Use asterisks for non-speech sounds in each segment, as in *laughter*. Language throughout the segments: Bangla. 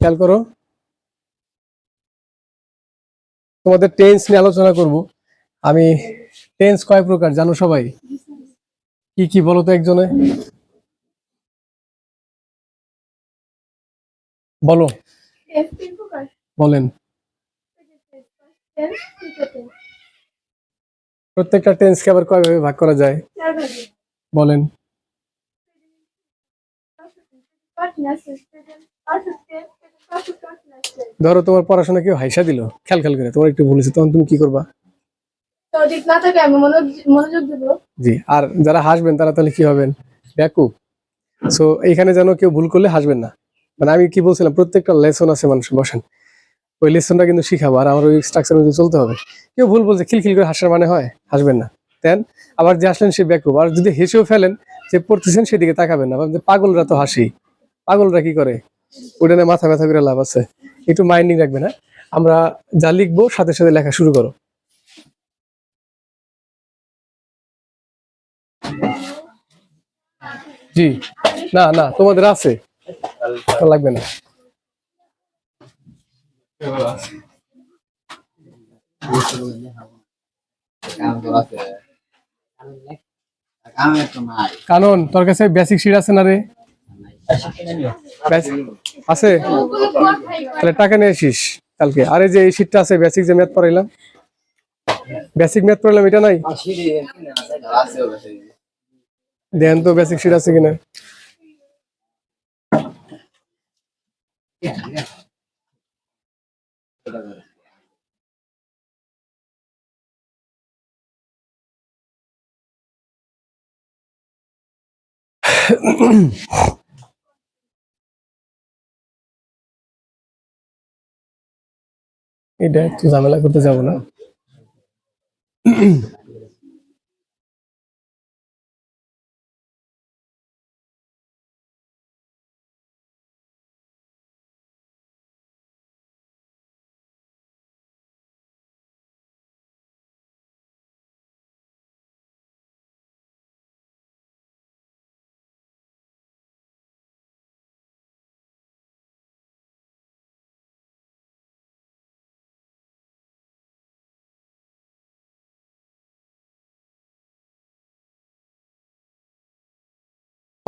খেয়াল করো তোমাদের টেন্স নিয়ে আলোচনা করব আমি টেন্স কয় প্রকার জানো সবাই কি কি বলো তো একজনে বলো বলেন প্রত্যেকটা টেন্সকে আবার কয় ভাবে ভাগ করা যায় বলেন Continuous ধরো তোমার পড়াশোনা কেউ হাইসা দিল খেয়াল খেয়াল করে তোমার একটু ভুলেছে তখন তুমি কি করবা? না থাকে আমি মনোযোগ মনোযোগ জি আর যারা হাসবেন তারা তাহলে কি হবেন ব্যাকুব। সো এইখানে যেন কেউ ভুল করলে হাসবেন না। মানে আমি কি বলছিলাম প্রত্যেকটা লেসন আছে মানুষ বসেন। ওই লেসনটা কিন্তু শিখাবো আর আমার ওই স্ট্রাকচার মধ্যে চলতে হবে। কেউ ভুল বলছে খিলখিল করে হাসার মানে হয় হাসবেন না। দেন আবার যে আসলেন সে ব্যাকুব। আর যদি হেসেও ফেলেন যে পড়তেছেন সেদিকে তাকাবেন না। ভাবছেন, পাগলরা তো হাসি পাগলরা কি করে? ওটা নিয়ে মাথা ব্যথা করে লাভ আছে। একটু মাইন্ডিং রাখবে না। আমরা যা লিখব সাথে সাথে লেখা শুরু করো। জি। না না তোমাদের আছে। লাগবে না। কানন তোর কাছে বেসিক শিট আছে না রে? আছে? তাহলে টাকা নিয়ে আসিস কালকে। আরে যে এই শিটটা আছে বেসিক যে ম্যাথ পড়াইলাম। বেসিক ম্যাথ পড়াইলাম, এটা নাই? দেন তো বেসিক শিট আছে কিনা। এটা একটু ঝামেলা করতে যাব না।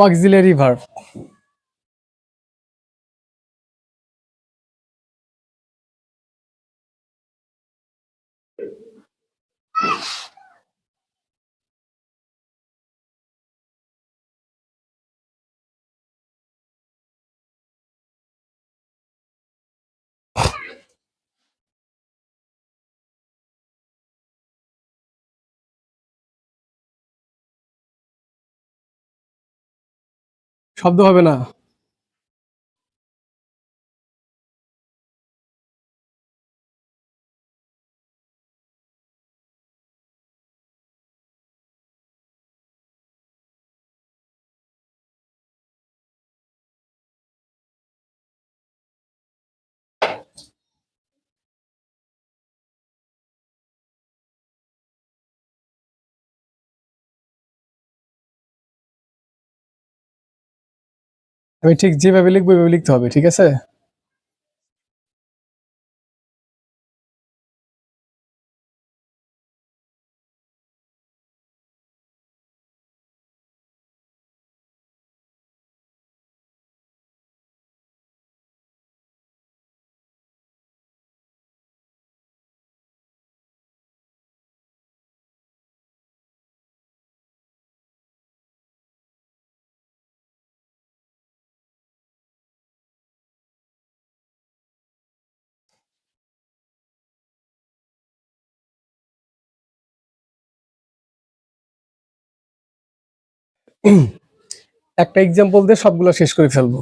অক্সিলারি ভার্ব শব্দ হবে না। আমি ঠিক যেভাবে লিখব ওইভাবে লিখতে হবে ঠিক আছে? *clears throat* একটা এক্সাম্পল দিয়ে সবগুলো শেষ করে ফেলব।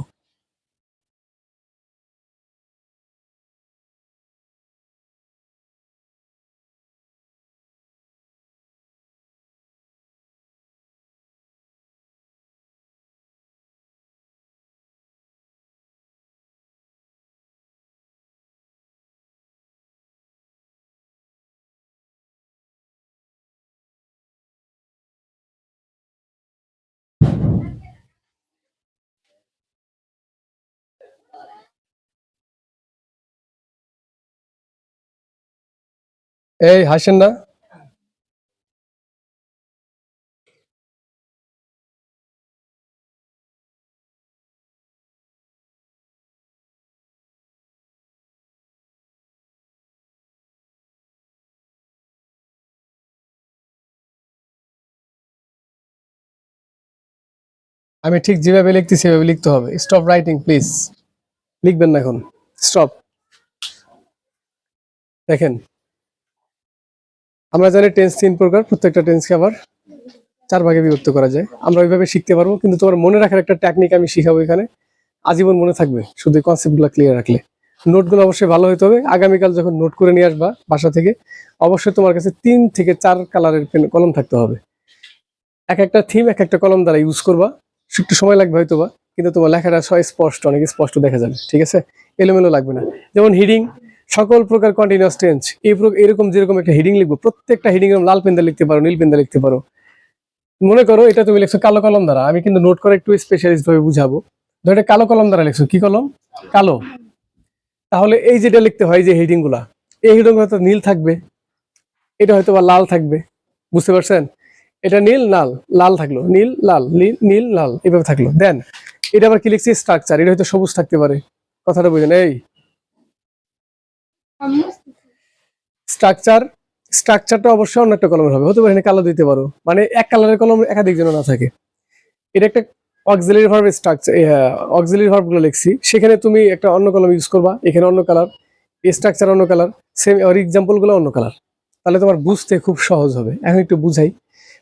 এই, হাসেন না? আমি ঠিক যেভাবে লিখতেছি সেভাবে লিখতে হবে। স্টপ রাইটিং প্লিজ লিখবেন না এখন। স্টপ দেখেন। আমরা জানি টেন্স তিন প্রকার, প্রত্যেকটা টেন্সকে আবার চার ভাগে বিভক্ত করা যায়। আমরা ওইভাবে শিখতে পারব, কিন্তু তোমার মনে রাখার একটা টেকনিক আমি শিখাবো এখানে। আজীবন মনে থাকবে, শুধু কনসেপ্টগুলো ক্লিয়ার রাখলে। নোটগুলো অবশ্যই ভালো হতে হবে। আগামীকাল যখন নোট করে নিয়ে আসবা বাসা থেকে, অবশ্যই তোমার কাছে তিন থেকে চার কালারের পেন কলম থাকতে হবে। এক একটা থিম এক একটা কলম দ্বারা ইউজ করবা। একটু সময় লাগবে হয়তো বা কিন্তু তোমার লেখাটা স্পষ্ট, অনেক স্পষ্ট দেখা যাবে, ঠিক আছে? এলোমেলো লাগবে না। যেমন হিডিং সকল প্রকার কন্টিনিউয়াস টেন্স এই এরকম যেরকম একটা হিডিং লিখব, প্রত্যেকটা হিডিং এরকম লাল পেন্দা লিখতে পারো, নীল পেন্দা লিখতে পারো। মনে করো এটা তুমি লিখছো কালো কলম দ্বারা, আমি কিন্তু নোট করে একটু স্পেশালিস্ট ভাবে বুঝাবো। ধরো এটা কালো কলম দ্বারা লিখছো, কি কলম? কালো। তাহলে এই যেটা লিখতে হয় যে হেডিংগুলা, এই হেডিং হয়তো নীল থাকবে। এটা হয়তো বা লাল থাকবে, বুঝতে পারছেন? এটা নীল, লাল লাল থাকল, নীল, লাল নীল নীল, লাল, এভাবে থাকল। দেন এটা আবার কি লিখছি? স্ট্রাকচার এটা হয়তো সবুজ থাকতে পারে। কথাটা বুঝেন, এই। স্ট্রাকচার স্ট্রাকচারটা অবশ্যই অন্য একটা কলমের হবে। হতে পারে এখানে কালো দিতে পারো। মানে এক কালারের কলম একাধিক জন না থাকে। এটা একটা অক্সিলারি ভার্বের স্ট্রাকচার অক্সিলারি ভার্বগুলো লিখছি। সেখানে তুমি একটা অন্য কলম ইউজ করবা। এখানে অন্য কালার স্ট্রাকচার অন্য কালার সেম আর এক্সাম্পলগুলো অন্য কালার তাহলে তোমার বুঝতে খুব সহজ হবে। এখন একটু বুঝাই।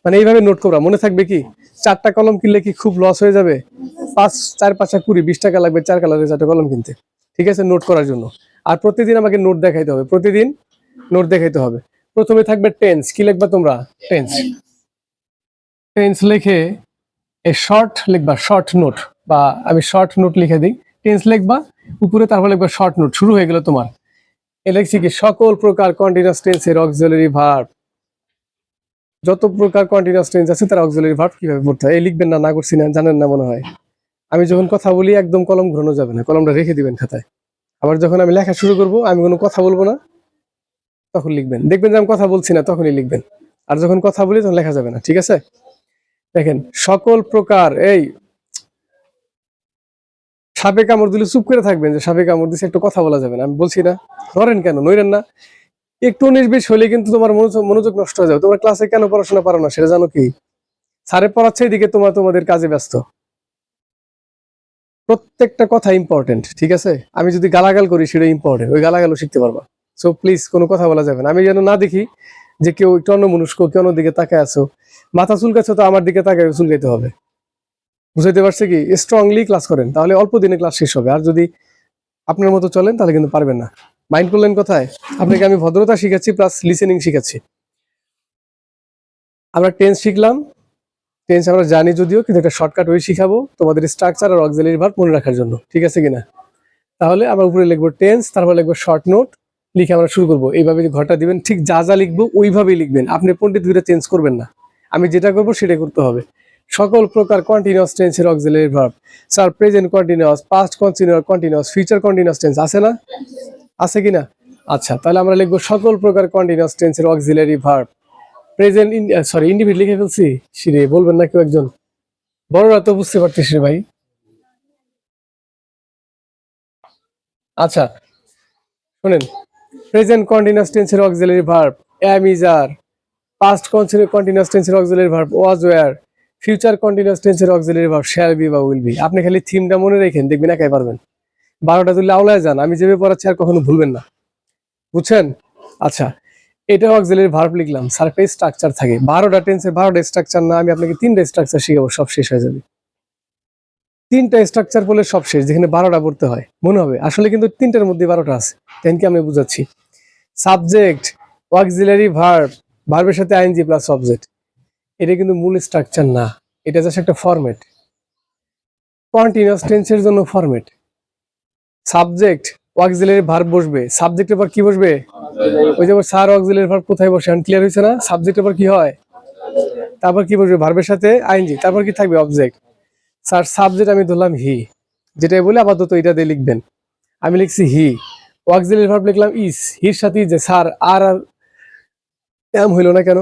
মানে এইভাবে নোট করবা। মনে থাকবে কি? চারটা কলম কিনলে কি খুব লস হয়ে যাবে? পাঁচ, চার, পাঁচটা কুড়ি, বিশ টাকা লাগবে চার কালারের চারটা কলম কিনতে। ঠিক আছে? নোট করার জন্য। আর প্রতিদিন আমাকে নোট দেখাইতে হবে। প্রতিদিন নোট দেখাইতে হবে। প্রথমে থাকবে টেন্স কি লিখবা তোমরা? টেন্স টেন্স লিখে এ শর্ট লিখবা শর্ট নোট বা আমি শর্ট নোট লিখে দিই। টেন্স লিখবা, উপরে তারপর লিখবা শর্ট নোট শুরু হয়ে গেল তোমার। এ লিখছি কি? সকল প্রকার কন্টিনিউয়াস টেন্সের অক্সিলারি ভার্ব যত প্রকার কন্টিনিউয়াস টেন্স আছে, তার অক্সিলারি ভার্ব কীভাবে পড়তে হয়? এই লিখবেন না না করছি না, জানেন না মনে হয়। আমি যখন কথা বলি, একদম কলম ঘোরানো যাবে না। কলমটা রেখে দিবেন খাতায়। আবার যখন আমি লেখা শুরু করব, আমি কোনো কথা বলব না, তখন লিখবেন। দেখবেন যে আমি কথা বলছি না, তখনই লিখবেন। আর যখন কথা বলি, তখন লেখা যাবে না, ঠিক আছে? দেখেন, সকল প্রকার এই সাপে কামড় দিলে চুপ করে থাকবেন যে সাপে কামড় দিছে, একটু কথা বলা যাবে না। আমি বলছি না, ধরেন কেন? নইরেন না। একটু বিশ হলে কিন্তু তোমার মনোযোগ নষ্ট হয়ে যাবে। তোমার ক্লাসে কেন পড়াশোনা পারো না, সেটা জানো কি? স্যারে পড়াচ্ছে, এদিকে তোমার তোমাদের কাজে ব্যস্ত। প্রত্যেকটা কথা ইম্পর্টেন্ট ঠিক আছে? আমি যদি গালাগাল করি, সেটা ইম্পর্টেন্ট ওই গালাগালও শিখতে পারবা। সো প্লিজ কোনো কথা বলা যাবে না। আমি যেন না দেখি যে কেউ একটু অন্য মনুষ্ক কেউ অন্য দিকে তাকায় আছো। মাথা চুলকাছো তো আমার দিকে তাকায় চুলকাইতে হবে। বুঝাইতে পারছে কি? স্ট্রংলি ক্লাস করেন, তাহলে অল্প দিনে ক্লাস শেষ হবে। আর যদি আপনার মতো চলেন, তাহলে কিন্তু পারবেন না। মাইন্ড করলেন কোথায়? আপনাকে আমি ভদ্রতা শিখাচ্ছি প্লাস লিসেনিং শিখাচ্ছি। আমরা টেন্স শিখলাম টেন্স আমরা জানি যদিও, কিন্তু একটা শর্টকাট ওই শিখাবো তোমাদের স্ট্রাকচার আর অক্সিলারি ভার্ব মনে রাখার জন্য। ঠিক আছে কিনা? তাহলে আমরা উপরে লিখব টেন্স তারপর লিখব শর্ট নোট লিখে আমরা শুরু করব। এইভাবে যে ঘরটা দিবেন, ঠিক যা যা লিখব ওইভাবেই লিখবেন। আপনি পণ্ডিত দুইটা চেঞ্জ করবেন না। আমি যেটা করব সেটাই করতে হবে। সকল প্রকার কন্টিনিউয়াস টেন্সের auxiliary verb sir present continuous past continuous continuous future continuous tense আছে না? আছে কিনা? আচ্ছা তাহলে আমরা লিখব সকল প্রকার কন্টিনিউয়াস টেন্সের অক্সিলারি ভার্ব প্রেজেন্ট সরি ইন্ডিভিড লিখে ফেলছি। সিরে বলবেন না কেউ একজন। বড়রা তো বুঝতে পারতিস রে ভাই। আচ্ছা শুনেন। প্রেজেন্ট কন্টিনিউয়াস টেন্সের auxiliary verb am is are past continuous টেন্সের auxiliary verb was were future continuous টেন্সের অক্সিলারি ভার্ব শ্যাল বি বা উইল বি আপনি খালি থিমটা মনে রেখেন, দেখবেন একাই পারবেন। বারোটা তুললে আওলায় যান, আমি যেভাবে পড়াচ্ছি আর কখনো ভুলবেন না। বুঝছেন? আচ্ছা এটা অক্সিলারি ভার্ব লিখলাম একটা স্ট্রাকচার থাকে। বারোটা টেন্সের বারোটা স্ট্রাকচার না, আমি আপনাকে তিনটা স্ট্রাকচার শিখাবো, সব শেষ হয়ে যাবে। তিনটা স্ট্রাকচার বলে সব শেষ, যেখানে বারোটা পড়তে হয়, মনে হবে। আসলে কিন্তু তিনটার মধ্যে বারোটা আছে তেন কি আমি বুঝাচ্ছি। সাবজেক্ট অক্সিলারি ভার্ব ভার্বের সাথে আইনজি প্লাস অবজেক্ট এটা কিন্তু মূল স্ট্রাকচার না, এটা জাস্ট একটা ফরম্যাট কন্টিনিউয়াস টেন্সের জন্য ফরম্যাট সাবজেক্ট অক্সিলারি ভার্ব বসবে। সাবজেক্টের পর কি বসবে? ওই যে স্যার অক্সিলারি ভার্ব কোথায় বসে? ক্লিয়ার হয়েছে না। সাবজেক্টের পর কি হয়? তারপর কি বসবে? ভার্বের সাথে আইনজি তারপর কি থাকবে? অবজেক্ট স্যার সাবজেক্ট আমি ধরলাম হি যেটাই বলে আপাতত এটা দিয়ে লিখবেন। আমি লিখছি হি অক্সিলারি ভার্ব লিখলাম ইস হির সাথে যে স্যার আর আর এম হইল না কেন?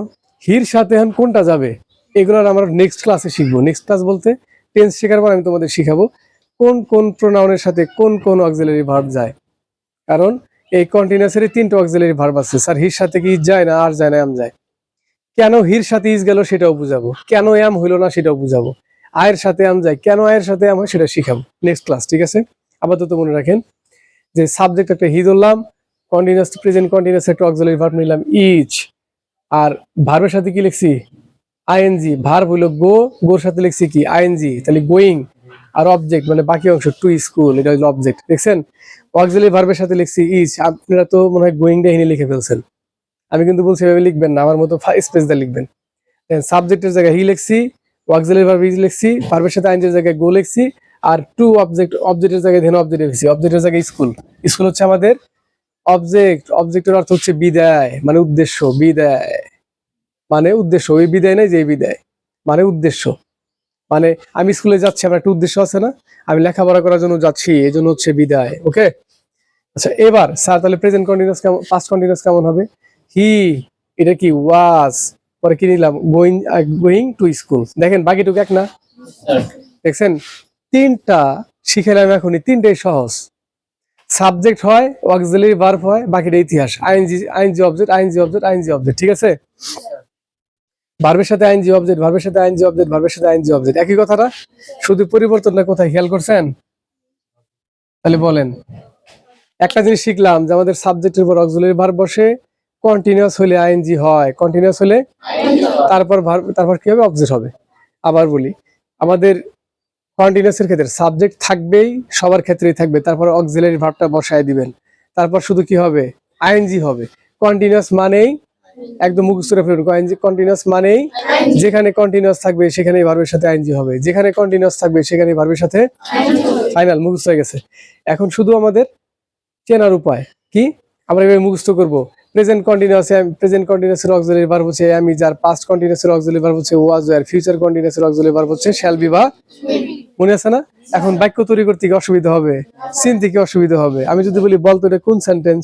হির সাথে এখন কোনটা যাবে? এগুলো আমরা নেক্সট ক্লাসে শিখব। নেক্সট ক্লাস বলতে টেন্স শেখার পর আমি তোমাদের শিখাবো কোন কোন প্রোনাউনের সাথে কোন কোন অক্সিলারি ভার্ব যায়। কারণ এই কন্টিনিউসের তিনটা অক্সিলারি ভার্ব আছে। স্যার, হির সাথে কি যায় না, আর যায় না এম যায়? কেন হির সাথে ইজ গেল সেটাও বুঝাবো। কেন এম হইল না সেটাও বুঝাবো। আয়ের সাথে এম যায়। কেন আয়ের সাথে এম হয় সেটা শিখাবো। নেক্সট ক্লাস ঠিক আছে? আপাতত মনে রাখেন যে সাবজেক্ট একটা হি ধরলাম কন্টিনিউয়াস প্রেজেন্ট কন্টিনিউয়াস একটা অক্সিলারি ভার্ব নিলাম ইচ আর ভার্বের সাথে কি লিখছি? আইএনজি ভার্ব হইল গো গোর সাথে লিখছি কি? আইএনজি তাহলে গোয়িং আর অবজেক্ট মানে বাকি অংশ টু স্কুল এটা হলো অবজেক্ট দেখছেন? অক্সিলারি ভার্বের সাথে লিখছি ইচ আপনারা তো মনে হয় গোয়িং ডে হিনে লিখে ফেলছেন। আমি কিন্তু বলছি এভাবে লিখবেন না, আমার মতো স্পেস দিয়ে লিখবেন। সাবজেক্টের জায়গায় হি লিখছি অক্সিলারি ভার্ব ইজ লিখছি ভার্বের সাথে আইএনজির জায়গায় গো লিখছি, আর টু অবজেক্ট অবজেক্টের জায়গায় ধেন অবজেক্ট লিখছি। অবজেক্টের জায়গায় স্কুল স্কুল হচ্ছে আমাদের অবজেক্ট অবজেক্টের অর্থ হচ্ছে বিদায় মানে উদ্দেশ্য, বিদায়। মানে উদ্দেশ্য, ওই বিদায় নেই যে বিদায়। মানে উদ্দেশ্য। মানে আমি স্কুলে যাচ্ছি, আমার একটা উদ্দেশ্য আছে না? আমি লেখাপড়া করার জন্য যাচ্ছি এই জন্য হচ্ছে বিদায়, ওকে? আচ্ছা এবার স্যার তাহলে প্রেজেন্ট কন্টিনিউস কেমন পাস্ট কন্টিনিউস কেমন হবে? হি এটা কি? ওয়াজ পরে কি নিলাম? গোয়িং গোয়িং টু স্কুল দেখেন, বাকিটুকু এক না? দেখছেন? তিনটা শিখেলাম এখনই, তিনটাই সহজ। সাবজেক্ট হয় অক্সিলারি ভার্ব হয়, বাকিটা ইতিহাস। I N G I N G object I N G object I N G object ঠিক আছে? ভার্বের সাথে আইএনজি অবজেক্ট ভার্বের সাথে আইএনজি অবজেক্ট ভার্বের সাথে আইএনজি অবজেক্ট একই কথাটা? শুধু পরিবর্তনটা কোথায়? খেয়াল করছেন? তাহলে বলেন। একটা জিনিস শিখলাম যে আমাদের সাবজেক্টের উপর অক্সিলারি ভার্ব বসে কন্টিনিউয়াস হলে আইএনজি হয়। কন্টিনিউয়াস হলে তারপর তারপর কি হবে? অবজেক্ট হবে। আবার বলি, আমাদের কন্টিনিউয়াস এর ক্ষেত্রে সাবজেক্ট থাকবেই, সবার ক্ষেত্রেই থাকবে। তারপর অক্সিলারি ভার্বটা বসায় দিবেন। তারপর শুধু কি হবে? আইএনজি হবে। কন্টিনিউয়াস মানেই একদম ফেলুন। কন্টিনিউয়াস মানেই যেখানে কন্টিনিউয়াস থাকবে সেখানেই ভার্বের সাথে আইএনজি হবে। যেখানে কন্টিনিউয়াস থাকবে সেখানে ভার্বের সাথে ফাইনাল মুখস্থ হয়ে গেছে। এখন শুধু আমাদের চেনার উপায়। কি? আমরা এভাবে মুখস্থ করব। প্রেজেন্ট কন্টিনিউয়াস প্রেজেন্ট ভার্ব হচ্ছে আমি, যার পাস্ট কন্টিনিউয়াসের অক্সিলারি ভার্ব হচ্ছে ওয়াজ আর ফিউচার কন্টিনিউয়াসের অক্সিলারি ভার্ব হচ্ছে শ্যাল বি বা মনে আছে না? এখন বাক্য তৈরি করতে কি অসুবিধা হবে? চিনতে থেকে অসুবিধা হবে? আমি যদি বলি বলতো এটা কোন সেন্টেন্স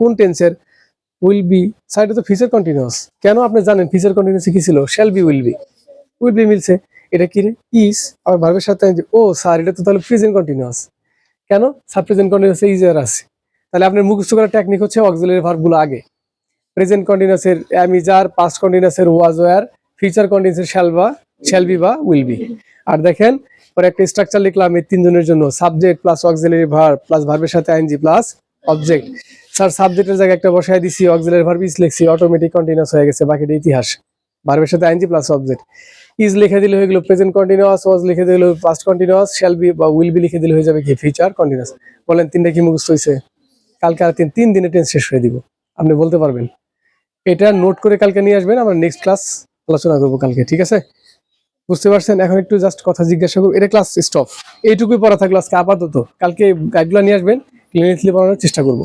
কোন টেন্সের উইল বি সাইডে তো ফিচার কন্টিনিউয়াস কেন আপনি জানেন ফিচার কন্টিনিউয়াস কি ছিল? Shall be will be will be মিলছে। এটা কি রে? ইস আমার ভার্বের সাথে ও স্যার এটা তো তাহলে প্রেজেন্ট কন্টিনিউয়াস কেন? সাব প্রেজেন্ট কন্টিনিউয়াস ইজিয়ার আছে। তাহলে আপনার মুখস্থ করার টেকনিক হচ্ছে অক্সিলারি ভার্বগুলো আগে। প্রেজেন্ট কন্টিনিউয়াসের আমি যার পাস্ট কন্টিনিউয়াসের ওয়াজ ওয়ার ফিউচার কন্টিনিউয়াসের শ্যাল বা শ্যাল বি বা উইল বি আর দেখেন, পরে একটা স্ট্রাকচার লিখলাম এই তিনজনের জন্য। Subject plus auxiliary verb plus ভার্বের সাথে আইএনজি প্লাস অবজেক্ট স্যার সাবজেক্টের জায়গায় একটা বসায় দিছি অক্সিলারি ভার্ব ইজ লিখছি অটোমেটিক কন্টিনিউয়াস হয়ে গেছে, বাকিটা ইতিহাস। ভার্বের সাথে আইএনজি প্লাস অবজেক্ট ইজ লিখে দিলে হয়ে গেল প্রেজেন্ট কন্টিনিউয়াস ওয়াজ লিখে দিলে পাস্ট কন্টিনিউয়াস শ্যাল বি বা উইল বি লিখে দিলে হয়ে যাবে কি ফিউচার কন্টিনিউয়াস বলেন, তিনটা কি মুখস্থ হয়েছে কালকে আর তিন তিন দিনে টেন্স শেষ হয়ে দিব। আপনি বলতে পারবেন। এটা নোট করে কালকে নিয়ে আসবেন, আমরা নেক্সট ক্লাস আলোচনা করব কালকে, ঠিক আছে? বুঝতে পারছেন? এখন একটু জাস্ট কথা জিজ্ঞাসা করব। এটা ক্লাস স্টপ এইটুকুই পড়া থাকল আজকে আপাতত। কালকে গাইডগুলো নিয়ে আসবেন ক্লিনিকলি পড়ানোর চেষ্টা করব।